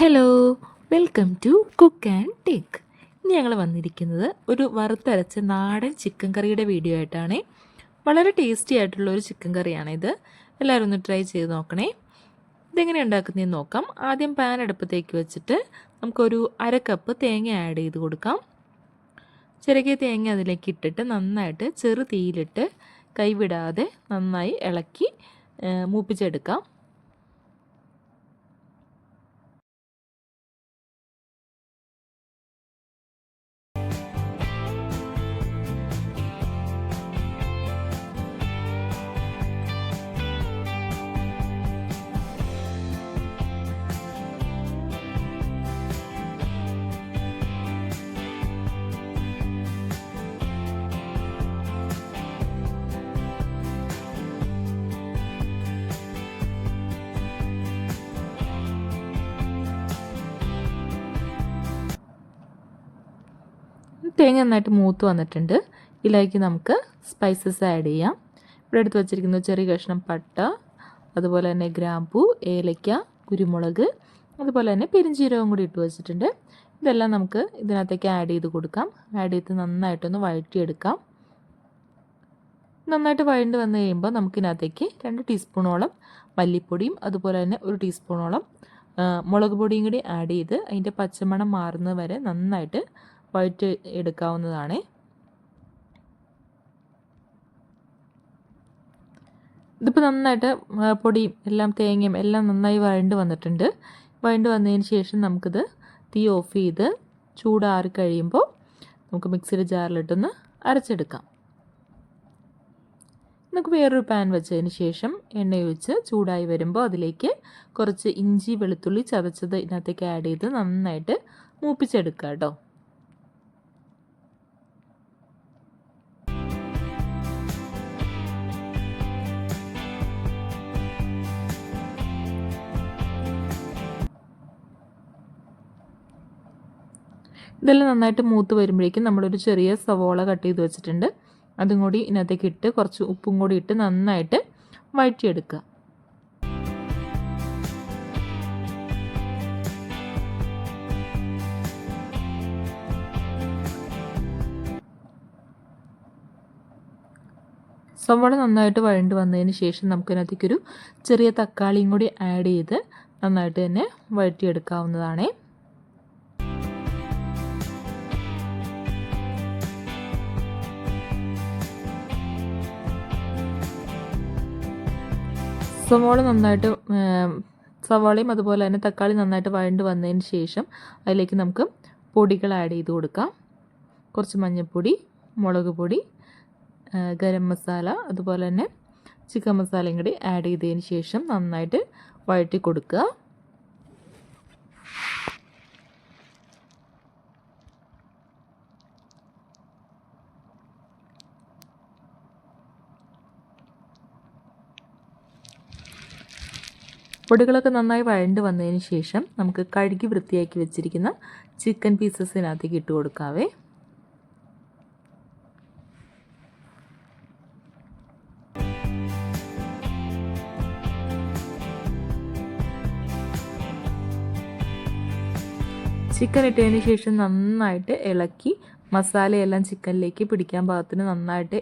Hello welcome to cook and take ഇന്ന് ഞങ്ങൾ വന്നിരിക്കുന്നത് ഒരു വറുത്തരച്ച നാടൻ ചിക്കൻ കറിയുടെ വീഡിയോ ആയിട്ടാണ്. വളരെ ടേസ്റ്റി ആയിട്ടുള്ള ഒരു ചിക്കൻ കറിയാണിത് എല്ലാവരും ഒന്ന് ട്രൈ ചെയ്ത് നോക്കണേ. ഇതെങ്ങനെ ഉണ്ടാക്കുന്നതെന്ന് നോക്കാം. ആദ്യം പാൻ അടുപ്പത്തേക്ക് വെച്ചിട്ട് നമുക്കൊരു അര കപ്പ് തേങ്ങ ആഡ് ചെയ്ത് കൊടുക്കാം. ചെറുകിയ തേങ്ങ അതിലേക്ക് ഇട്ടിട്ട് നന്നായിട്ട് ചെറു തീയിലിട്ട് കൈവിടാതെ നന്നായി ഇളക്കി മൂപ്പിച്ചെടുക്കാം. തേങ്ങ നന്നായിട്ട് മൂത്ത് വന്നിട്ടുണ്ട്. ഇതിലേക്ക് നമുക്ക് സ്പൈസസ് ആഡ് ചെയ്യാം. ഇവിടെ എടുത്ത് വച്ചിരിക്കുന്ന ചെറിയ കഷ്ണം പട്ട അതുപോലെ തന്നെ ഗ്രാമ്പൂ ഏലയ്ക്ക കുരുമുളക് അതുപോലെ തന്നെ പെരിഞ്ചീരകം കൂടി ഇട്ട് വെച്ചിട്ടുണ്ട്. ഇതെല്ലാം നമുക്ക് ഇതിനകത്തേക്ക് ആഡ് ചെയ്ത് കൊടുക്കാം. ആഡ് ചെയ്ത് നന്നായിട്ടൊന്ന് വഴറ്റിയെടുക്കാം. നന്നായിട്ട് വഴണ്ട് വന്നു കഴിയുമ്പോൾ നമുക്കിതിനകത്തേക്ക് രണ്ട് ടീസ്പൂണോളം മല്ലിപ്പൊടിയും അതുപോലെ തന്നെ ഒരു ടീസ്പൂണോളം മുളക് പൊടിയും കൂടി ആഡ് ചെയ്ത് അതിന്റെ പച്ചമണം മാറുന്നത് വരെ നന്നായിട്ട് വഴറ്റി എടുക്കാവുന്നതാണ്. ഇതിപ്പോൾ നന്നായിട്ട് പൊടിയും എല്ലാം തേങ്ങയും എല്ലാം നന്നായി വഴണ്ട് വന്നിട്ടുണ്ട്. വഴണ്ട് വന്നതിന് ശേഷം നമുക്കിത് തീ ഓഫ് ചെയ്ത് ചൂടാറി കഴിയുമ്പോൾ നമുക്ക് മിക്സിയുടെ ജാറിലിട്ടൊന്ന് അരച്ചെടുക്കാം. നമുക്ക് വേറൊരു പാൻ വെച്ചതിന് ശേഷം എണ്ണ ഒഴിച്ച് ചൂടായി വരുമ്പോൾ അതിലേക്ക് കുറച്ച് ഇഞ്ചി വെളുത്തുള്ളി ചതച്ചത് ഇതിനകത്തേക്ക് ആഡ് ചെയ്ത് നന്നായിട്ട് മൂപ്പിച്ചെടുക്കുക കേട്ടോ. ഇതെല്ലാം നന്നായിട്ട് മൂത്ത് വരുമ്പോഴേക്കും നമ്മളൊരു ചെറിയ സവോള കട്ട് ചെയ്ത് വെച്ചിട്ടുണ്ട്. അതും കൂടി ഇതിനകത്തേക്ക് ഇട്ട് കുറച്ച് ഉപ്പും കൂടി ഇട്ട് നന്നായിട്ട് വഴറ്റിയെടുക്കുക. സവോള നന്നായിട്ട് വഴണ്ട് വന്നതിന് ശേഷം നമുക്കതിനകത്തേക്കൊരു ചെറിയ തക്കാളിയും കൂടി ആഡ് ചെയ്ത് നന്നായിട്ട് തന്നെ വഴറ്റിയെടുക്കാവുന്നതാണേ. സവാള നന്നായിട്ട് സവാളയും അതുപോലെ തന്നെ തക്കാളി നന്നായിട്ട് വഴണ്ട് വന്നതിന് ശേഷം അതിലേക്ക് നമുക്ക് പൊടികൾ ആഡ് ചെയ്ത് കൊടുക്കാം. കുറച്ച് മഞ്ഞൾപ്പൊടി മുളക് പൊടി ഗരം മസാല അതുപോലെ തന്നെ ചിക്കൻ മസാലയും കൂടി ആഡ് ചെയ്തതിന് ശേഷം നന്നായിട്ട് വഴറ്റി കൊടുക്കുക. പൊടികളൊക്കെ നന്നായി വഴണ്ട് വന്നതിന് ശേഷം നമുക്ക് കഴുകി വൃത്തിയാക്കി വെച്ചിരിക്കുന്ന ചിക്കൻ പീസസിനകത്തേക്ക് ഇട്ട് കൊടുക്കാവേ. ചിക്കൻ ഇട്ടതിന് ശേഷം നന്നായിട്ട് ഇളക്കി മസാലയെല്ലാം ചിക്കനിലേക്ക് പിടിക്കാൻ പാകത്തിന് നന്നായിട്ട്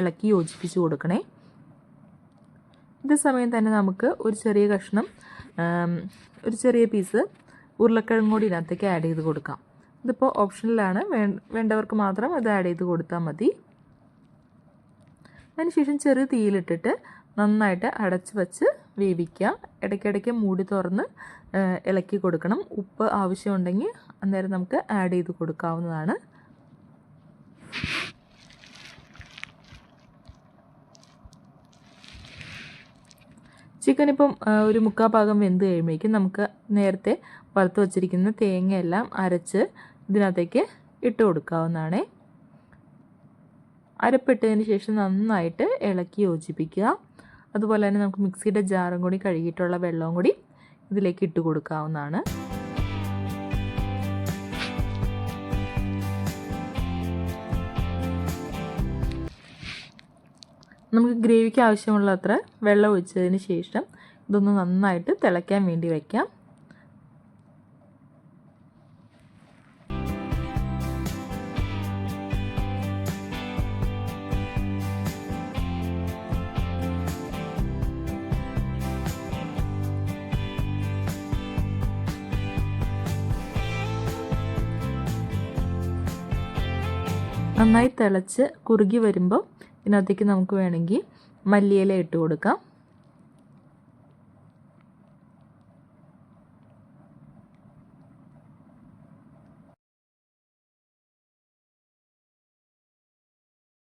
ഇളക്കി യോജിപ്പിച്ച് കൊടുക്കണേ. ഇതേ സമയം തന്നെ നമുക്ക് ഒരു ചെറിയ കഷ്ണം ഒരു ചെറിയ പീസ് ഉരുളക്കിഴങ്ങ് കൂടി ഇതിനകത്തേക്ക് ആഡ് ചെയ്ത് കൊടുക്കാം. ഇതിപ്പോൾ ഓപ്ഷനിലാണ് വേണ്ടവർക്ക് മാത്രം ഇത് ആഡ് ചെയ്ത് കൊടുത്താൽ മതി. അതിനുശേഷം ചെറിയ തീയിലിട്ടിട്ട് നന്നായിട്ട് അടച്ച് വച്ച് വേവിക്കുക ഇടയ്ക്കിടയ്ക്ക് മൂടി തുറന്ന് ഇളക്കി കൊടുക്കണം. ഉപ്പ് ആവശ്യമുണ്ടെങ്കിൽ അന്നേരം നമുക്ക് ആഡ് ചെയ്ത് കൊടുക്കാവുന്നതാണ്. ചിക്കൻ ഇപ്പം ഒരു മുക്കാൽ ഭാഗം വെന്ത് കഴിയുമ്പോഴേക്കും നമുക്ക് നേരത്തെ വറുത്ത് വച്ചിരിക്കുന്ന തേങ്ങയെല്ലാം അരച്ച് ഇതിനകത്തേക്ക് ഇട്ട് കൊടുക്കാവുന്നതാണ്. അരപ്പിട്ടതിന് ശേഷം നന്നായിട്ട് ഇളക്കി യോജിപ്പിക്കുക. അതുപോലെ തന്നെ നമുക്ക് മിക്സിയുടെ ജാറും കൂടി കഴുകിയിട്ടുള്ള വെള്ളവും കൂടി ഇതിലേക്ക് ഇട്ട് കൊടുക്കാവുന്നതാണ്. നമുക്ക് ഗ്രേവിക്ക് ആവശ്യമുള്ള അത്ര വെള്ളം ഒഴിച്ചതിന് ശേഷം ഇതൊന്ന് നന്നായിട്ട് തിളയ്ക്കാൻ വേണ്ടി വയ്ക്കാം നന്നായി തിളച്ച് കുറുകി വരുമ്പോൾ ഇതിനകത്തേക്ക് നമുക്ക് വേണമെങ്കിൽ മല്ലിയില ഇട്ട് കൊടുക്കാം.